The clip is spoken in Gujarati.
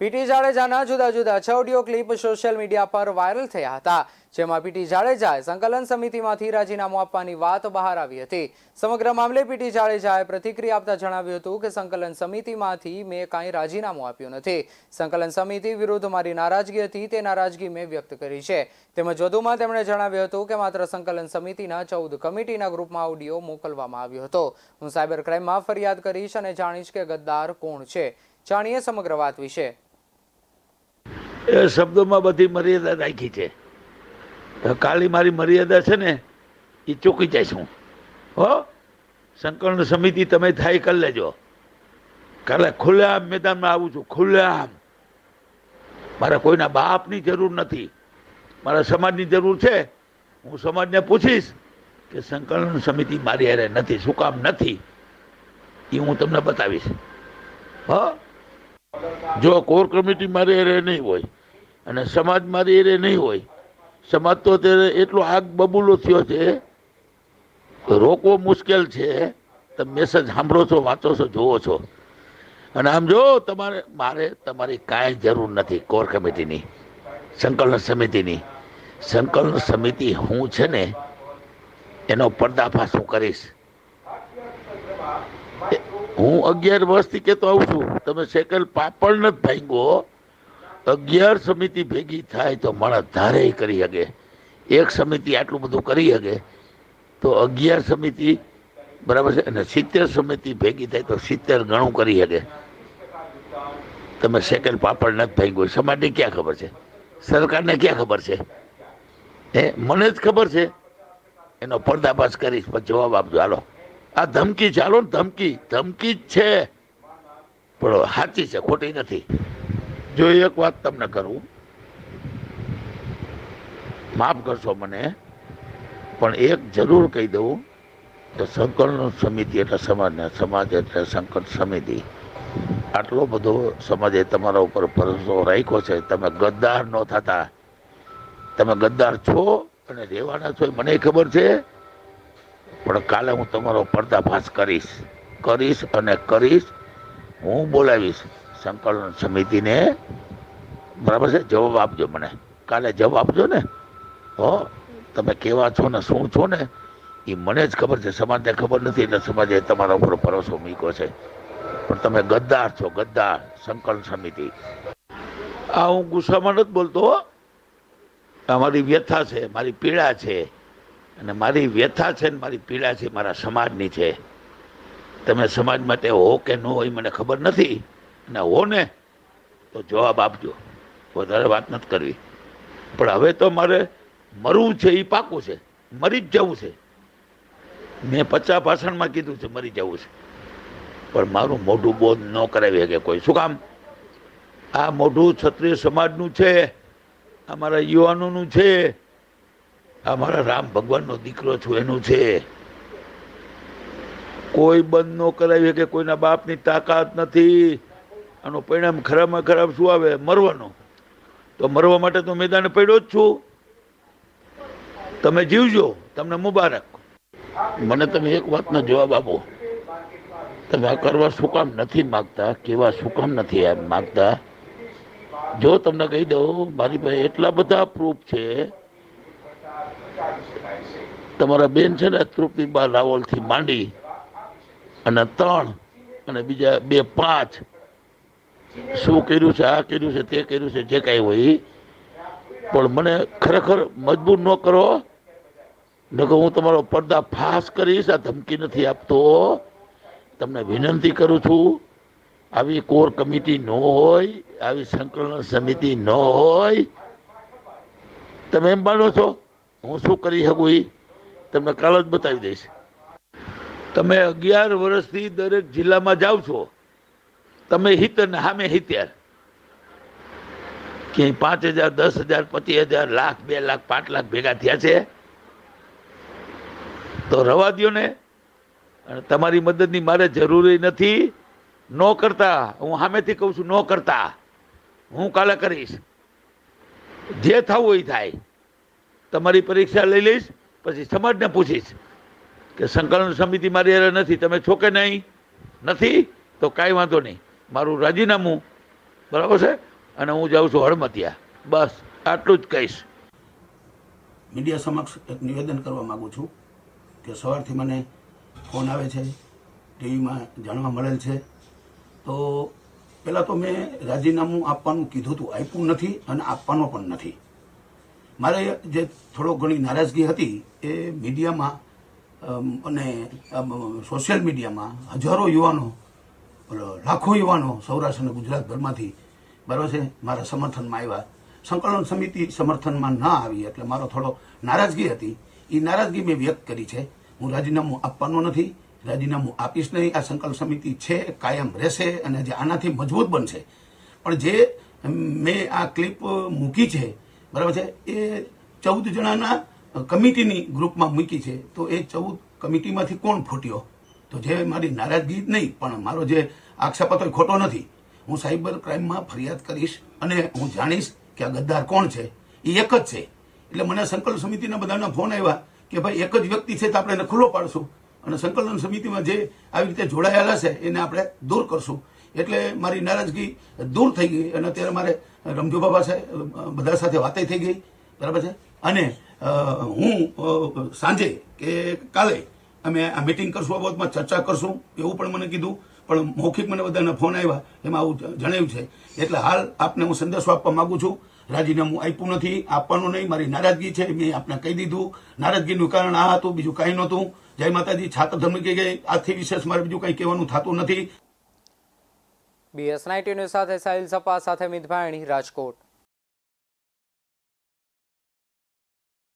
પીટી જાડેજાના જુદા જુદા છ ઓડિયો ક્લિપ સોશિયલ મીડિયા પર વાયરલ થયા હતા, જેમાં પીટી જાડેજાએ સંકલન સમિતિમાંથી રાજીનામું આપવાની વાત બહાર આવી હતી. સમગ્ર મામલે પીટી જાડેજાએ પ્રતિક્રિયા આપતા જણાવ્યું હતું કે સંકલન સમિતિમાંથી મેં કાંઈ રાજીનામું આપ્યું નથી. સંકલન સમિતિ વિરુદ્ધ મારી નારાજગી હતી, તે નારાજગી મેં વ્યક્ત કરી છે. તેમજ વધુમાં તેમણે જણાવ્યું હતું કે માત્ર સંકલન સમિતિના ચૌદ કમિટીના ગ્રુપમાં ઓડિયો મોકલવામાં આવ્યો હતો. હું સાયબર ક્રાઇમમાં ફરિયાદ કરીશ અને જાણીશ કે ગદ્દાર કોણ છે. જાણીએ સમગ્ર વાત વિશે. એ શબ્દોમાં બધી મર્યાદા રાખી છે. કાલી મારી મર્યાદા છે ને એ ચૂકી જઈશ હું. હો? સંકલન સમિતિ તમે થાય કરી લેજો. કાલે ખુલ્લેઆમ મેદાનમાં આવું છું, ખુલ્લેઆમ. મારા કોઈના બાપની જરૂર નથી. મારા સમાજની જરૂર છે. હું સમાજને પૂછીશ કે સંકલન સમિતિ મારી હારે નથી, શું કામ નથી? એ હું તમને બતાવીશ. હા? જો કોર કમિટી મારી હારે નહીં હોય અને સમાજ મારી હારે નહીં હોય, સમાજ તો અત્યારે એટલો આગ બબૂલો થયો છે, રોકવો મુશ્કેલ છે, તમે મેસેજ સાંભળો છો, વાંચો છો, જુઓ છો. અને આમ જો તમારે, મારે તમારી કાંઈ જરૂર નથી કોર કમિટીની, સંકલન સમિતિની. સંકલન સમિતિ હું છે ને, એનો પર્દાફાશ હું કરીશ. હું અગિયાર વર્ષથી કહેતો આવું છું, તમે સેકલ પાપડ નથી ભાંગો અગિયાર સમિતિ ભેગી થાય તો માણસ ધારે કરી શકે એક સમિતિ આટલું બધું કરી શકે તો અગિયાર સમિતિ, બરાબર છે? અને સિત્તેર સમિતિ ભેગી થાય તો સિત્તેર ગણું કરી શકે તમે સેકલ પાપડ નથી ભાંગ્યો. સમાજને ક્યાં ખબર છે? સરકારને ક્યાં ખબર છે? એ મને જ ખબર છે. એનો પર્દાફાશ કરીશ, પણ જવાબ આપજો. હાલો. આ ધમકી ચાલો ધમકી. ધમકી જ છે. પણ સાચી છે, ખોટી નથી. જો એક વાત તમને કરું, માફ કરશો મને, પણ એક જરૂર કહી દઉં તો સંકલન સમિતિ એટલે સમાજને, સમાજ એટલે સંકલન સમિતિ. આટલો બધો સમાજે તમારા ઉપર ભરોસો રાખ્યો છે. તમે ગદ્દાર ન થતા. તમે ગદ્દાર છો અને રહેવાના છો મને ખબર છે. પણ કાલે હું તમારો પર્દાફાશ કરીશ. કરીશ અને કરીશ. હું બોલાવીશ સંકલન સમિતિને. બરાબર છે? જવાબ આપજો મને. કાલે જવાબ આપજો ને? હો, તમે કેવા છો ને શું છો ને? એ મને જ ખબર છે. સમાજને ખબર નથી એટલે સમાજે તમારા ઉપર ભરોસો મૂક્યો છે. પણ તમે ગદ્દાર છો, ગદ્દાર સંકલન સમિતિ. આ હું ગુસ્સામાં નથી બોલતો. આ વ્યથા છે, મારી પીડા છે. અને મારી વ્યથા છે ને મારી પીડા છે, મારા સમાજની છે. તમે સમાજ માટે હો કે ન હોય મને ખબર નથી. અને હો ને, તો જવાબ આપજો. વધારે વાત નથી કરવી. પણ હવે તો મારે મરવું છે એ પાકું છે. મરી જ જવું છે. મેં પચાસ ભાષણમાં કીધું છે, મરી જવું છે. પણ મારું મોઢું બોધ ન કરાવી શકે કોઈ. શું કામ? આ મોઢું ક્ષત્રિય સમાજનું છે અમારા યુવાનોનું છે. આ રામ ભગવાનનો દીકરો છું, એનું છે. કોઈ બંધ ન કરાવી કે કોઈના બાપની તાકાત નથી. આનું પરિણામ ખરાબમાં ખરાબ શું આવે? મરવાનું. તો મરવા માટે તો મેદાને પડ્યો જ છું. તમે જીવજો, તમને મુબારક. મને તમે એક વાતનો જવાબ આપો. તમે આ કરવા શું કામ નથી માગતા? કેવા શું કામ નથી માગતા? જો તમને કહી દઉં, મારી પાસે એટલા બધા પ્રૂફ છે તમારા બેન છે ને તૃપ્તિબા રાવલથી માંડી અને ત્રણ અને બીજા બે પાંચ. શું કર્યું છે, આ કર્યું છે, તે કર્યું છે, જે કાંઈ હોય પણ મને ખરેખર મજબૂર ન કરો. નકો હું તમારો પડદા ફાસ કરીશ, આ ધમકી નથી આપતો. તમને વિનંતી કરું છું, આવી કોર કમિટી ન હોય, આવી સંકલન સમિતિ ન હોય. તમે એમ માનો છો? હું શું કરી શકું એ તમને કાલ જ બતાવી દઈશ. તમે અગિયાર વર્ષથી દરેક જિલ્લામાં જાઓ છો. તમે હિત ને સામે હિત્યાર. ક્યાંય પાંચ હજાર, દસ હજાર, પચીસ હજાર, લાખ, બે લાખ, પાંચ લાખ ભેગા થયા છે? તો રવા દો ને. અને તમારી મદદની મારે જરૂરી નથી. ન કરતા. હું સામેથી કહું છું, ન કરતા. હું કાલે કરીશ. જે થવું એ થાય. તમારી પરીક્ષા લઈ લઈશ, પછી સમાજને પૂછીશ કે સંકલન સમિતિ મારી અરે નથી, તમે છો કે નહીં? નથી? તો કાંઈ વાંધો નહીં. મારું રાજીનામું, બરાબર છે? અને હું જાઉં છું હળમતિયા. બસ, આટલું જ કહીશ. મીડિયા સમક્ષ એક નિવેદન કરવા માગું છું કે સવારથી મને ફોન આવે છે, ટીવીમાં જાણવા મળેલ છે. તો પહેલાં તો મેં રાજીનામું આપવાનું કીધું હતું, આપ્યું નથી અને આપવાનો પણ નથી. મારે જે થોડો ઘણી નારાજગી હતી એ મીડિયામાં અને સોશિયલ મીડિયામાં હજારો યુવાનો લાખો યુવાનો સૌરાષ્ટ્ર અને ગુજરાતભરમાંથી બરાબર છે, મારા સમર્થનમાં આવ્યા. સંકલન સમિતિ સમર્થનમાં ન આવી એટલે મારો થોડો નારાજગી હતી. એ નારાજગી મેં વ્યક્ત કરી છે. હું રાજીનામું આપવાનો નથી, રાજીનામું આપીશ નહીં. આ સંકલન સમિતિ છે, કાયમ રહેશે અને જે આનાથી મજબૂત બનશે. પણ જે મેં આ ક્લિપ મૂકી છે બરાબર છે? એ ચૌદ જણાના કમિટીની ગ્રુપમાં મૂકી છે. તો એ ચૌદ કમિટીમાંથી કોણ ફૂટ્યો? તો જે મારી નારાજગી નહીં, પણ મારો જે આક્ષેપ હતો એ ખોટો નથી. હું સાયબર ક્રાઇમમાં ફરિયાદ કરીશ અને હું જાણીશ કે આ ગદ્દાર કોણ છે. એ એક જ છે. એટલે મને સંકલન સમિતિના બધાના ફોન આવ્યા કે ભાઈ એક જ વ્યક્તિ છે તો આપણે એને ખુલ્લો પાડશું. અને સંકલન સમિતિમાં જે આવી રીતે જોડાયેલા છે, એને આપણે દૂર કરશું. એટલે મારી નારાજગી દૂર થઈ ગઈ અને અત્યારે મારે રમજુ બાબા સાહેબ બધા સાથે વાતે થઈ ગઈ, બરાબર છે? અને હું સાંજે કે કાલે અમે આ મિટિંગ કરશું, આ બાબતમાં ચર્ચા કરશું, એવું પણ મને કીધું. પણ મૌખિક મને બધાના ફોન આવ્યા, એમાં આવું જણાવ્યું છે. એટલે હાલ આપને હું સંદેશો આપવા માંગુ છું. રાજીનામું આપ્યું નથી, આપવાનું નહીં, મારી નારાજગી છે, મેં આપને કહી દીધું. નારાજગીનું કારણ આ હતું, બીજું કાંઈ નહોતું. જય માતાજી છાત્ર ધર્મ કહી ગઈ આથી વિશેષ મારે બીજું કંઈ કહેવાનું થતું નથી. બીએસ નાઇન્ટી ન્યૂઝ સાથે સાહિલ સપા સાથે મિત રાજકોટ.